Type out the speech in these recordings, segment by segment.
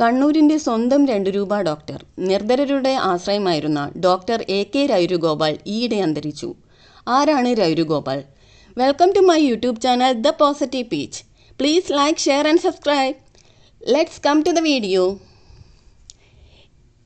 കണ്ണൂരിന്റെ സ്വന്തം രണ്ടു രൂപ ഡോക്ടർ. നിർധരരുടെ ആശ്രയമായിരുന്ന ഡോക്ടർ എ കെ രൈരുഗോപാൽ ഈയിടെ അന്തരിച്ചു. ആരാണ് Rairugopal? Welcome to my YouTube channel the positive peach please like share and subscribe let's come to the video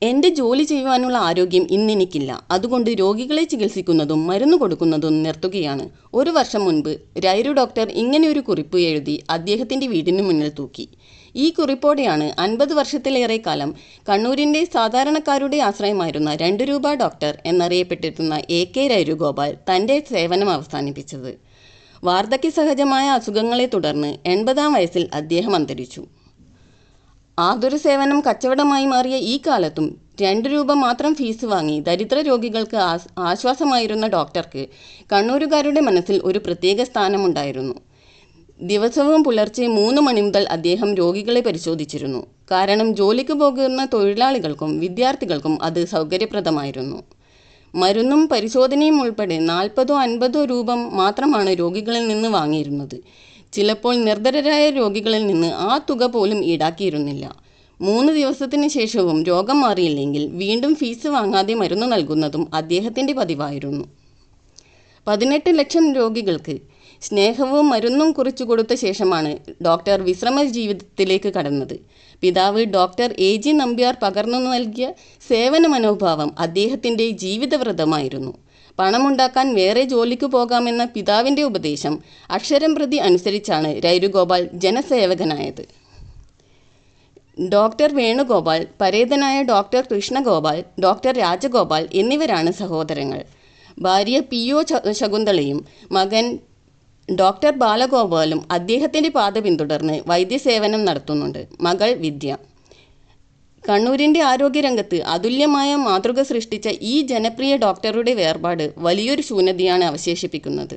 എന്റെ ജോലി ചെയ്യുവാനുള്ള ആരോഗ്യം ഇന്നെനിക്കില്ല അതുകൊണ്ട് രോഗികളെ ചികിത്സിക്കുന്നതും മരുന്ന് കൊടുക്കുന്നതും നിർത്തുകയാണ്. ഒരു വർഷം മുൻപ് രൈരു ഡോക്ടർ ഇങ്ങനെയൊരു കുറിപ്പ് എഴുതി അദ്ദേഹത്തിന്റെ വീടിന് മുന്നിൽ തൂക്കി. ഈ കുറിപ്പോടെയാണ് അൻപത് വർഷത്തിലേറെ കാലം കണ്ണൂരിന്റെ സാധാരണക്കാരുടെ ആശ്രയമായിരുന്ന രണ്ട് രൂപ ഡോക്ടർ എന്നറിയപ്പെട്ടിരുന്ന എ കെ രൈരുഗോപാൽ തന്റെ സേവനം അവസാനിപ്പിച്ചത്. വാർദ്ധക്യ സഹജമായ അസുഖങ്ങളെ തുടർന്ന് എൺപതാം വയസ്സിൽ അദ്ദേഹം അന്തരിച്ചു. ആതുര സേവനം കച്ചവടമായി മാറിയ ഈ കാലത്തും രണ്ട് രൂപ മാത്രം ഫീസ് വാങ്ങി ദരിദ്ര രോഗികൾക്ക് ആശ്വാസമായിരുന്ന ഡോക്ടർക്ക് കണ്ണൂരുകാരുടെ മനസ്സിൽ ഒരു പ്രത്യേക സ്ഥാനമുണ്ടായിരുന്നു. ദിവസവും പുലർച്ചെ മൂന്ന് മണി മുതൽ അദ്ദേഹം രോഗികളെ പരിശോധിച്ചിരുന്നു. കാരണം ജോലിക്ക് പോകുന്ന തൊഴിലാളികൾക്കും വിദ്യാർത്ഥികൾക്കും അത് സൗകര്യപ്രദമായിരുന്നു. മരുന്നും പരിശോധനയും ഉൾപ്പെടെ നാൽപ്പതോ അൻപതോ രൂപ മാത്രമാണ് രോഗികളിൽ നിന്ന് വാങ്ങിയിരുന്നത്. ചിലപ്പോൾ നിർധരരായ രോഗികളിൽ നിന്ന് ആ തുക പോലും ഈടാക്കിയിരുന്നില്ല. മൂന്ന് ദിവസത്തിന് ശേഷവും രോഗം മാറിയില്ലെങ്കിൽ വീണ്ടും ഫീസ് വാങ്ങാതെ മരുന്ന് നൽകുന്നതും അദ്ദേഹത്തിന്റെ പതിവായിരുന്നു. പതിനെട്ട് ലക്ഷം രോഗികൾക്ക് സ്നേഹവും മരുന്നും കുറിച്ചു കൊടുത്ത ശേഷമാണ് ഡോക്ടർ വിശ്രമ ജീവിതത്തിലേക്ക് കടന്നത്. പിതാവ് ഡോക്ടർ എ ജി നമ്പ്യാർ പകർന്നു നൽകിയ സേവന മനോഭാവം അദ്ദേഹത്തിന്റെ ജീവിതവ്രതമായിരുന്നു. പണമുണ്ടാക്കാൻ വേറെ ജോലിക്ക് പോകാമെന്ന പിതാവിന്റെ ഉപദേശം അക്ഷരം പ്രതി അനുസരിച്ചാണ് രൈരുഗോപാൽ ജനസേവകനായത്. ഡോക്ടർ വേണുഗോപാൽ പരേതനായ ഡോക്ടർ കൃഷ്ണഗോപാൽ ഡോക്ടർ രാജഗോപാൽ എന്നിവരാണ് സഹോദരങ്ങൾ. ഭാര്യ പി ഒ ശകുന്തളയും മകൻ ഡോക്ടർ ബാലഗോപാലും അദ്ദേഹത്തിന്റെ പാത പിന്തുടർന്ന് വൈദ്യസേവനം നടത്തുന്നുണ്ട്. മകൾ വിദ്യ. കണ്ണൂരിന്റെ ആരോഗ്യരംഗത്ത് അതുല്യമായ മാതൃക സൃഷ്ടിച്ച ഈ ജനപ്രിയ ഡോക്ടറുടെ വേർപാട് വലിയൊരു ശൂന്യതയാണ് അവശേഷിപ്പിക്കുന്നത്.